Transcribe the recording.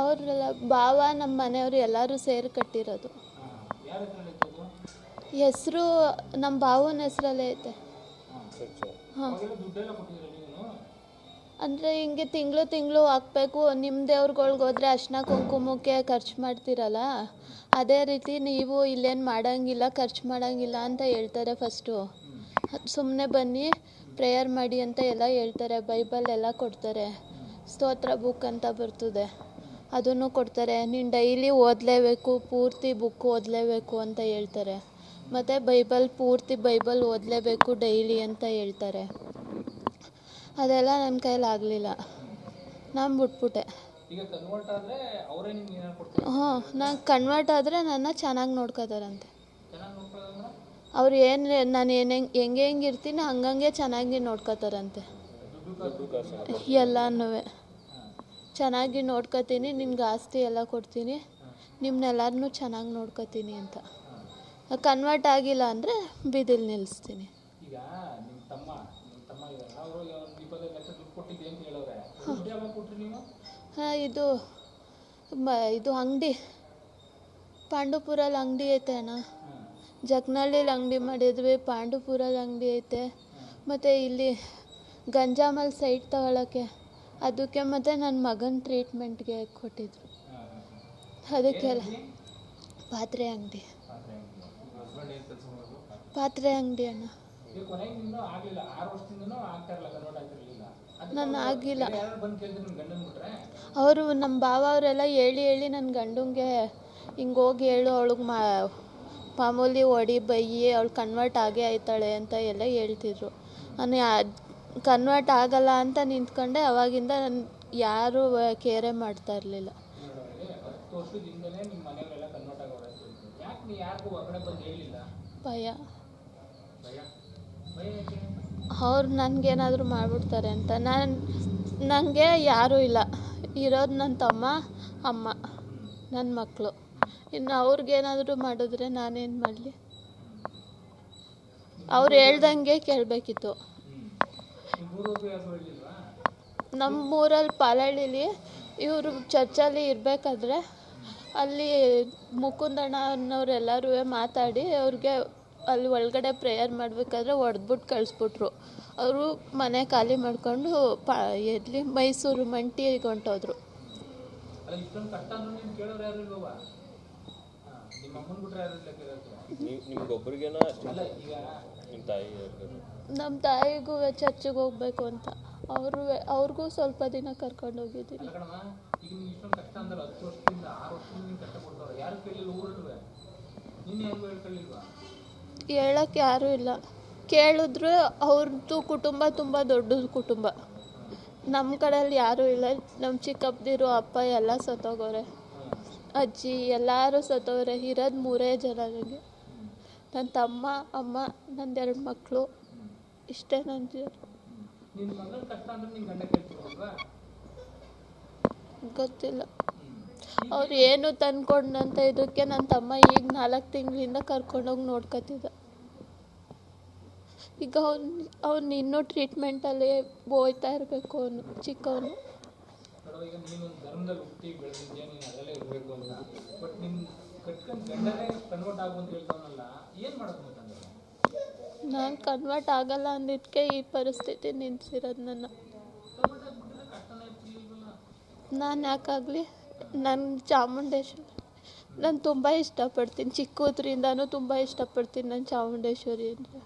ಅವರೆಲ್ಲ ಭಾವ ನಮ್ಮ ಮನೆಯವರು ಎಲ್ಲರೂ ಸೇರಿ ಕಟ್ಟಿರೋದು. ಹೆಸರು ನಮ್ಮ ಭಾವನ ಹೆಸರಲ್ಲೇ ಐತೆ. ಅಂದರೆ ಹಿಂಗೆ ತಿಂಗಳು ತಿಂಗಳು ಹಾಕ್ಬೇಕು ನಿಮ್ಮ ದೇವ್ರುಗಳ್ಗೆ ಹೋದ್ರೆ ಅರ್ಶಿನ ಕುಂಕುಮಕ್ಕೆ ಖರ್ಚು ಮಾಡ್ತೀರಲ್ಲ, ಅದೇ ರೀತಿ ನೀವು ಇಲ್ಲೇನು ಮಾಡೋಂಗಿಲ್ಲ, ಖರ್ಚು ಮಾಡೋಂಗಿಲ್ಲ ಅಂತ ಹೇಳ್ತಾರೆ ಫಸ್ಟು ಸುಮ್ಮನೆ ಬನ್ನಿ ಪ್ರೇಯರ್ ಮಾಡಿ ಅಂತ ಎಲ್ಲ ಹೇಳ್ತಾರೆ ಬೈಬಲ್ ಎಲ್ಲ ಕೊಡ್ತಾರೆ. ಸ್ತೋತ್ರ ಬುಕ್ ಅಂತ ಬರ್ತದೆ. ಅದನ್ನು ಕೊಡ್ತಾರೆ. ನೀನು ಡೈಲಿ ಓದಲೇಬೇಕು ಪೂರ್ತಿ ಬುಕ್ ಓದಲೇಬೇಕು ಅಂತ ಹೇಳ್ತಾರೆ. ಮತ್ತು ಬೈಬಲ್ ಪೂರ್ತಿ ಬೈಬಲ್ ಓದಲೇಬೇಕು ಡೈಲಿ ಅಂತ ಹೇಳ್ತಾರೆ. ಅದೆಲ್ಲ ನನ್ನ ಕೈಲಿ ಆಗಲಿಲ್ಲ. ನಾನು ಬಿಟ್ಬಿಟ್ಟೆ. ಹಾಂ ನಾನು ಕನ್ವರ್ಟ್ ಆದರೆ ನನ್ನ ಚೆನ್ನಾಗಿ ನೋಡ್ಕೋತಾರಂತೆ. ಅವ್ರು ಏನು ನಾನು ಏನು ಹೆಂಗೆ ಹೆಂಗೆ ಇರ್ತೀನಿ ಹಂಗಂಗೆ ಚೆನ್ನಾಗಿ ನೋಡ್ಕೋತಾರಂತೆ. ಎಲ್ಲನೂ ಚೆನ್ನಾಗಿ ನೋಡ್ಕೋತೀನಿ ನಿನ್ಗೆ ಆಸ್ತಿ ಎಲ್ಲ ಕೊಡ್ತೀನಿ ನಿಮ್ಮನ್ನೆಲ್ಲರನ್ನೂ ಚೆನ್ನಾಗಿ ನೋಡ್ಕೋತೀನಿ ಅಂತ. ಕನ್ವರ್ಟ್ ಆಗಿಲ್ಲ ಅಂದರೆ ಬೀದಿಲಿ ನಿಲ್ಲಿಸ್ತೀನಿ ಇದು ಇದು ಅಂಗಡಿ. ಪಾಂಡುಪುರಲ್ಲಿ ಅಂಗಡಿ ಐತೆ ಅಣ್ಣ. ಜಗ್ನಳ್ಳಿಲಿ ಅಂಗಡಿ ಮಾಡಿದ್ವಿ ಪಾಂಡುಪುರಲ್ಲಿ ಅಂಗಡಿ ಐತೆ. ಮತ್ತು ಇಲ್ಲಿ ಗಂಜಾಮಲ್ ಸೈಟ್ ತಗೊಳ್ಳೋಕ್ಕೆ ಅದಕ್ಕೆ ಮತ್ತೆ ನನ್ನ ಮಗನ ಟ್ರೀಟ್ಮೆಂಟ್ಗೆ ಕೊಟ್ಟಿದ್ರು. ಅದಕ್ಕೆಲ್ಲ ಪಾತ್ರೆ ಅಂಗಡಿ. ಪಾತ್ರೆ ಅಂಗಡಿ ಅಣ್ಣ. ನಾನು ಆಗಿಲ್ಲ. ಅವರು ನಮ್ಮ ಭಾವ ಅವರೆಲ್ಲ ಹೇಳಿ ಹೇಳಿ ನನ್ನ ಗಂಡಂಗೆ ಹಿಂಗೆ ಹೋಗಿ ಹೇಳು ಅವಳಿಗೆ ಮಾ, ಮಾಮೂಲಿ ಒಡಿ ಬೈಯಿ ಅವಳು ಕನ್ವರ್ಟ್ ಆಗೇ ಆಯ್ತಾಳೆ ಅಂತ ಎಲ್ಲ ಹೇಳ್ತಿದ್ರು. ನಾನು ಕನ್ವರ್ಟ್ ಆಗಲ್ಲ ಅಂತ ನಿಂತ್ಕೊಂಡೆ, ಅವಾಗಿಂದ ನನ್ನ ಯಾರೂ ಕೇರೆ ಮಾಡ್ತಾ ಇರಲಿಲ್ಲ. ಭಯ. ಅವ್ರು ನನಗೇನಾದರೂ ಮಾಡಿಬಿಡ್ತಾರೆ ಅಂತ. ನಾನು ನನಗೆ ಯಾರೂ ಇಲ್ಲ. ಇರೋದು ನನ್ನ ತಮ್ಮ, ಅಮ್ಮ ನನ್ನ ಮಕ್ಕಳು ಇನ್ನು ಅವ್ರಿಗೇನಾದರೂ ಮಾಡಿದ್ರೆ ನಾನೇನು ಮಾಡಲಿ? ಅವ್ರು ಹೇಳ್ದಂಗೆ ಕೇಳಬೇಕಿತ್ತು ಹ್ಞೂ ನಿಮ್ಮ ಊರೋಗಿ ಯಾರು ಹೇಳಿಲ್ವಾ ನಮ್ಮೂರಲ್ಲಿ ಪಾಲಳ್ಳಿಲಿ ಇವರು ಚರ್ಚಲ್ಲಿ ಇರಬೇಕಾದ್ರೆ ಅಲ್ಲಿ ಮುಕುಂದಣ್ಣ ಅನ್ನೋರೆಲ್ಲರೂ ಮಾತಾಡಿ ಅವ್ರಿಗೆ ಅಲ್ಲಿ ಒಳಗಡೆ ಪ್ರೇಯರ್ ಮಾಡಬೇಕಾದ್ರೆ ಹೊಡೆದ್ಬಿಟ್ಟು ಕಳಿಸ್ಬಿಟ್ರು. ಅವರು ಮನೆ ಖಾಲಿ ಮಾಡಿಕೊಂಡು ಪಾ ಎಲ್ಲಿ ಮೈಸೂರು ಮಂಟಿಗೆ ಹೊಂಟೋದ್ರು ಅಲ್ಲ ಇಷ್ಟೊಂದು ಕಷ್ಟ ಅಂದ್ರೆ ನೀವು ಹಾಂ ನಿಮ್ಮ ನಿಮ್ಗೊಬ್ರಿಗೇನ ತಾಯಿ ತಾಯಿಗೂ ಚರ್ಚಿಗೆ ಹೋಗ್ಬೇಕು ಅಂತ. ಅವರು ಅವ್ರಿಗೂ ಸ್ವಲ್ಪ ದಿನ ಕರ್ಕೊಂಡು ಹೋಗಿದ್ದೀನಿ. ಹೇಳಕ್ ಯಾರು ಹೇಳಕ್ಕೆ ಇಲ್ಲ. ಕೇಳಿದ್ರು ಅವ್ರದ್ದು ಕುಟುಂಬ ತುಂಬ ದೊಡ್ಡದು ಕುಟುಂಬ. ನಮ್ಮ ಕಡೆಯಲ್ಲಿ ಯಾರೂ ಇಲ್ಲ. ನಮ್ಮ ಚಿಕ್ಕಪ್ಪದಿರು ಅಪ್ಪ ಎಲ್ಲ ಸತ್ತೋಗವ್ರೆ ಅಜ್ಜಿ ಎಲ್ಲರೂ ಸತ್ತೋಗ್ರೆ ಇರೋದು ಮೂರೇ ಜನ ನನಗೆ ನನ್ನ ತಮ್ಮ ಅಮ್ಮ ನಂದೆರಡು ಮಕ್ಕಳು ಇಷ್ಟೇ ನನ್ನ ಜೀವನ. ಗೊತ್ತಿಲ್ಲ. ಅವ್ರು ಏನು ತಂದ್ಕೊಂಡಂತ ಇದಕ್ಕೆ ನನ್ನ ತಮ್ಮ ಈಗ ನಾಲ್ಕು ತಿಂಗಳಿಂದ ಕರ್ಕೊಂಡೋಗಿ ನೋಡ್ಕೊತಿದ್ದ ಈಗ ಅವ್ನು ಅವ್ನು ಇನ್ನೂ ಟ್ರೀಟ್ಮೆಂಟಲ್ಲಿ ಹೋಯ್ತಾ ಇರಬೇಕು ಅವನು ಚಿಕ್ಕವನು. ನೋಡುವ ಈಗ ನೀನೊಂದು ಧರ್ಮದಲ್ಲಿ ಹುಟ್ಟಿ ಬೆಳೆದಿದ್ಯಾ ನೀನು ಅದರಲ್ಲೇ ಇರಬೇಕು ಅಂತ ಬಟ್ ನಿಮ್ಮ ಕಟ್ಕೊಂಡು ಗಂಡನೇ ಕನ್ವರ್ಟ್ ಆಗು ಅಂತ ಹೇಳ್ತಾವನಲ್ಲ ಏನು ಮಾಡೋದು ಅಂತಂದ್ರೆ ನಾನು ಕನ್ವರ್ಟ್ ಆಗಲ್ಲ ಅಂದಿದ್ದಕ್ಕೆ ಈ ಪರಿಸ್ಥಿತಿ ನಿಂತಿರೋದು ನನ್ನ. ನಾನು ಯಾಕಾಗಲಿ? ನನ್ನ ಚಾಮುಂಡೇಶ್ವರಿ. ನಾನು ತುಂಬ ಇಷ್ಟಪಡ್ತೀನಿ. ಚಿಕ್ಕದ್ರಿಂದನೂ ತುಂಬ ಇಷ್ಟಪಡ್ತೀನಿ ನಾನು ಚಾಮುಂಡೇಶ್ವರಿ ಅಂದರೆ.